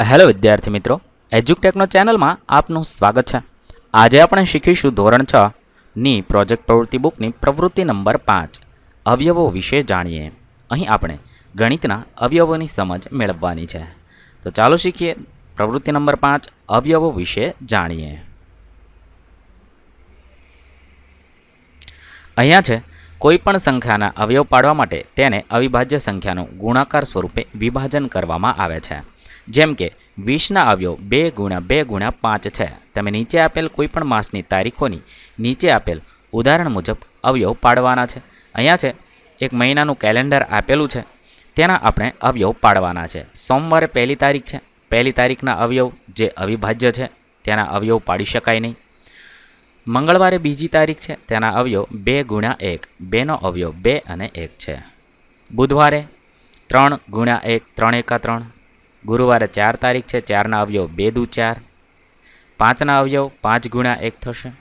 Hello વિદ્યાર્થી મિત્રો એજ્યુકટેકનો ચેનલમાં આપનું સ્વાગત છે. આજે આપણે શીખીશું ધોરણ છ ની પ્રોજેક્ટ પ્રવૃત્તિ બુકની પ્રવૃત્તિ નંબર પાંચ, અવયવો વિશે જાણીએ. અહીં આપણે ગણિતના અવયવોની સમજ મેળવવાની છે. તો ચાલો શીખીએ પ્રવૃત્તિ નંબર પાંચ, અવયવો વિશે જાણીએ. અહીંયા છે કોઈપણ સંખ્યાના અવયવ પાડવા માટે તેને અવિભાજ્ય સંખ્યાનું ગુણાકાર સ્વરૂપે વિભાજન કરવામાં આવે છે. જેમ કે વીસના અવયવ બે ગુણ્યા બે ગુણ્યા પાંચ છે. તમે નીચે આપેલ કોઈપણ માસની તારીખોની નીચે આપેલ ઉદાહરણ મુજબ અવયવ પાડવાના છે. અહીંયા છે, એક મહિનાનું કેલેન્ડર આપેલું છે. તેના આપણે અવયવ પાડવાના છે. સોમવારે પહેલી તારીખ છે. પહેલી તારીખના અવયવ જે અવિભાજ્ય છે, તેના અવયવ પાડી શકાય નહીં. મંગળવારે બીજી તારીખ છે. તેના અવયવ બે ગુણ્યા એક. બેનો અવયવ બે અને એક છે. બુધવારે ત્રણ ગુણ્યા એક, ત્રણ એકા ત્રણ. ગુરુવારે ચાર તારીખ છે, ચારના અવયવ બે દુ ચાર. પાંચના અવયવ પાંચ ગુણ્યા એક થશે.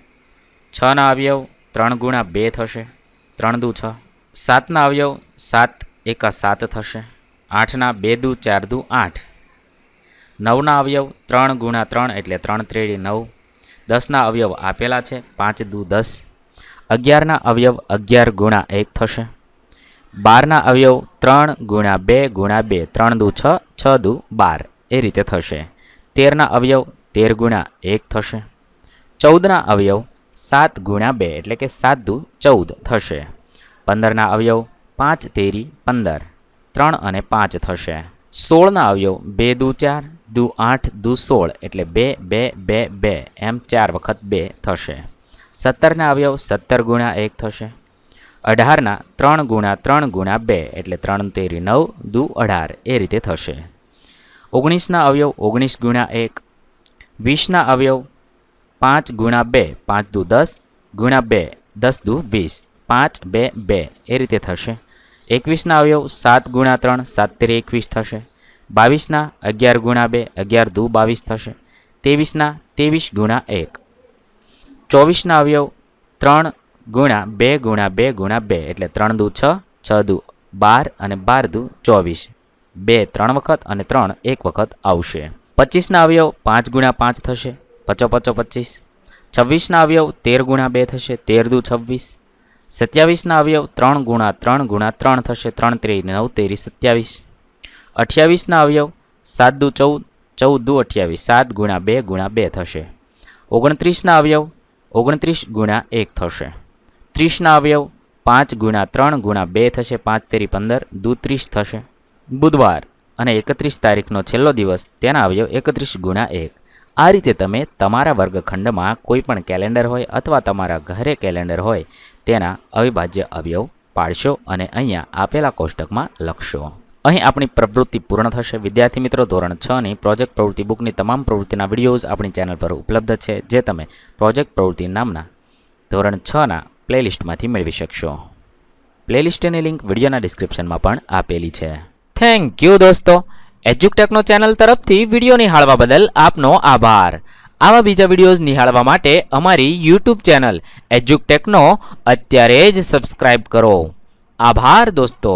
છના અવયવ ત્રણ ગુણ્યા બે થશે. ત્રણ દુ છ. સાતના અવયવ સાત એકા સાત થશે. આઠના બે દુ ચાર દુ આઠ. નવના અવયવ ત્રણ ગુણ્યા ત્રણ એટલે ત્રણ ત્રેડી નવ. દસના અવયવ આપેલા છે, પાંચ દુ દસ. અગિયારના અવયવ અગિયાર ગુણા એક થશે. બારના અવયવ ત્રણ ગુણ્યા બે ગુણ્યા બે, ત્રણ દુ છ છ દુ બાર, એ રીતે થશે. તેરના અવયવ તેર ગુણ્યા એક થશે. ચૌદના અવયવ સાત ગુણ્યા બે, એટલે કે સાત દુ ચૌદ થશે. પંદરના અવયવ પાંચ તેરી પંદર, ત્રણ અને પાંચ થશે. સોળના અવયવ બે દુ ચાર, દુ આઠ, દુ સોળ, એટલે બે બે બે બે, એમ ચાર વખત બે થશે. સત્તરના અવયવ સત્તર ગુણ્યા એક થશે. અઢારના ત્રણ ગુણ્યા ત્રણ ગુણ્યા બે એટલે ત્રણ તેરી નવ, દુ અઢાર. એ રીતે થશે. ઓગણીસના અવયવ ઓગણીસ ગુણ્યા એક, વીસના અવયવ પાંચ ગુણ્યા બે, પાંચ દુ દસ, ગુણ્યા બે, દસ દુ વીસ. પાંચ, બે બે. એ રીતે થશે. એકવીસના અવયવ સાત ગુણ્યા ત્રણ, સાત તેરી એકવીસ થશે. બાવીસના અગિયાર ગુણ્યા બે, અગિયાર દુ બાવીસ થશે. ત્રેવીસના ત્રેવીસ ગુણ્યા એક. ચોવીસના અવયવ ત્રણ ગુણ્યા બે ગુણ્યા બે ગુણ્યા બે એટલે ત્રણ દુ છ છ દુ બાર અને બાર દુ ચોવીસ. બે ત્રણ વખત અને ત્રણ એક વખત આવશે. પચીસના અવયવ પાંચ ગુણ્યા પાંચ થશે. પચો પચો પચીસ. છવ્વીસના અવયવ તેર ગુણ્યા બે થશે. તેર દુ છવ્વીસ. સત્યાવીસના અવયવ ત્રણ ગુણ્યા ત્રણ ગુણ્યા ત્રણ થશે. ત્રણ ત્રેરી નવ તેરી સત્યાવીસ. અઠ્યાવીસના અવયવ સાત દુ ચૌદ ચૌદ દુ અઠ્યાવીસ. સાત ગુણ્યા બે ગુણ્યા બે થશે. ઓગણત્રીસના અવયવ ઓગણત્રીસ ગુણ્યા એક થશે. ત્રીસના અવયવ પાંચ ગુણ્યા ત્રણ ગુણ્યા બે થશે પાંચ તેરી પંદર, દુત્રીસ થશે. બુધવાર અને એકત્રીસ તારીખનો છેલ્લો દિવસ, તેના અવયવ એકત્રીસ ગુણ્યા એક. આ રીતે તમે તમારા વર્ગખંડમાં કોઈ પણ કેલેન્ડર હોય અથવા તમારા ઘરે કેલેન્ડર હોય, તેના અવિભાજ્ય અવયવ પાડશો અને અહીંયા આપેલા કોષ્ટકમાં લખશો. અહીં આપણી પ્રવૃત્તિ પૂર્ણ થશે. વિદ્યાર્થી મિત્રો, ધોરણ છની પ્રોજેક્ટ પ્રવૃત્તિ બુકની તમામ પ્રવૃત્તિના વિડીયોઝ આપણી ચેનલ પર ઉપલબ્ધ છે, જે તમે પ્રોજેક્ટ પ્રવૃત્તિ નામના ધોરણ છના પ્લેલિસ્ટમાંથી મેળવી શકશો. પ્લેલિસ્ટની લિંક વિડીયોના ડિસ્ક્રિપ્શનમાં પણ આપેલી છે. થેન્ક યુ દોસ્તો. એજ્યુકટેકનો ચેનલ તરફથી વીડિયો નિહાળવા બદલ આપનો આભાર. આવા બીજા વિડીયોઝ નિહાળવા માટે અમારી યુટ્યુબ ચેનલ એજ્યુકટેકનો અત્યારે જ સબસ્ક્રાઇબ કરો. આભાર દોસ્તો.